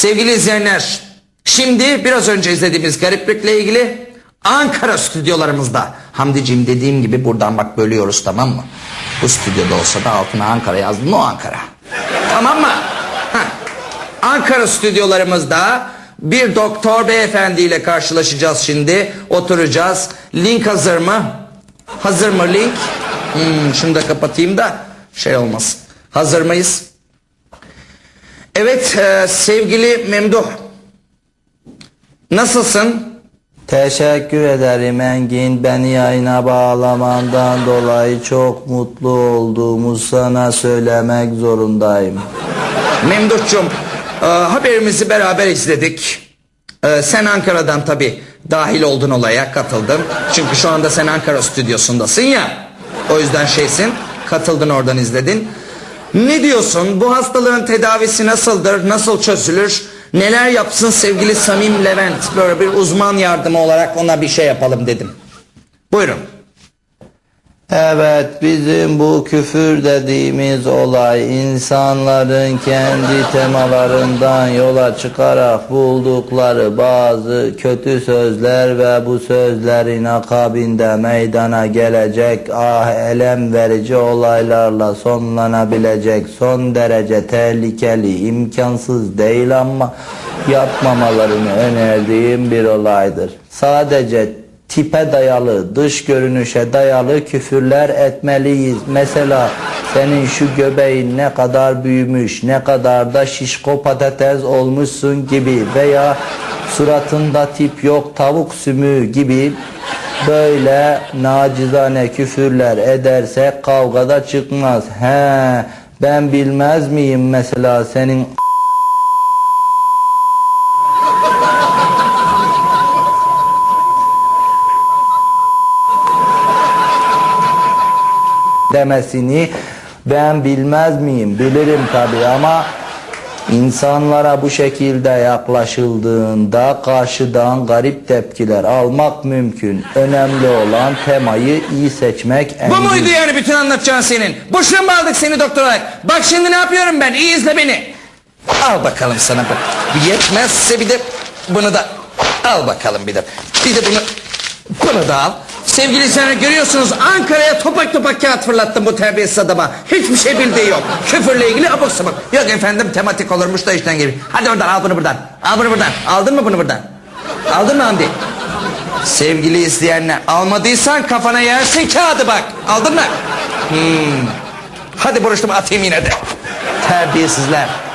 Sevgili izleyenler, şimdi biraz önce izlediğimiz gariplikle ilgili Ankara stüdyolarımızda. Hamdiciğim dediğim gibi buradan bak bölüyoruz tamam mı? Bu stüdyoda olsa da altına Ankara yazdım. O Ankara. Tamam mı? Heh. Ankara stüdyolarımızda bir doktor beyefendiyle karşılaşacağız şimdi. Oturacağız. Link hazır mı? Hazır mı link? Hmm, şunu da kapatayım da şey olmasın. Hazır mıyız? Evet e, sevgili Memduh. Nasılsın? Teşekkür ederim Engin. Beni yayına bağlamandan dolayı çok mutlu olduğumu sana söylemek zorundayım. Memduh'cum e, haberimizi beraber izledik. E, sen Ankara'dan tabi dahil oldun olaya katıldın. Çünkü şu anda sen Ankara stüdyosundasın ya. O yüzden şeysin katıldın oradan izledin. Ne diyorsun bu hastalığın tedavisi nasıldır nasıl çözülür? Neler yapsın sevgili Samim Levent böyle bir uzman yardımı olarak ona bir şey yapalım dedim. Buyurun. Evet bizim bu küfür dediğimiz olay insanların kendi temalarından yola çıkarak buldukları bazı kötü sözler ve bu sözlerin akabinde meydana gelecek ah elem verici olaylarla sonlanabilecek son derece tehlikeli imkansız değil ama yapmamalarını önerdiğim bir olaydır. Sadece tipe dayalı, dış görünüşe dayalı küfürler etmeliyiz. Mesela senin şu göbeğin ne kadar büyümüş, ne kadar da şişko patates olmuşsun gibi veya suratında tip yok tavuk sümüğü gibi böyle nacizane küfürler edersek kavgada çıkmaz. He ben bilmez miyim mesela senin demesini ben bilmez miyim? Bilirim tabii ama insanlara bu şekilde yaklaşıldığında karşıdan garip tepkiler almak mümkün. Önemli olan temayı iyi seçmek. Bu en muydu yani bütün anlatacağın senin? Boşuna mı aldık seni doktor olarak? Bak şimdi ne yapıyorum ben? İyi izle beni. Al bakalım sana bu. Yetmezse bir de bunu da al bakalım bir de. Bir de bunu bunu da al. Sevgili izleyenler görüyorsunuz Ankara'ya topak topak kağıt fırlattım bu terbiyesiz adama. Hiçbir şey bildiği yok. Küfürle ilgili abuk sabuk. Yok efendim tematik olurmuş da işten gibi. Hadi oradan al bunu buradan. Al bunu buradan. Aldın mı bunu buradan? Aldın mı Hamdi? Sevgili izleyenler almadıysan kafana yersin kağıdı bak. Aldın mı? Hmm. Hadi buruştum atayım yine de. Terbiyesizler.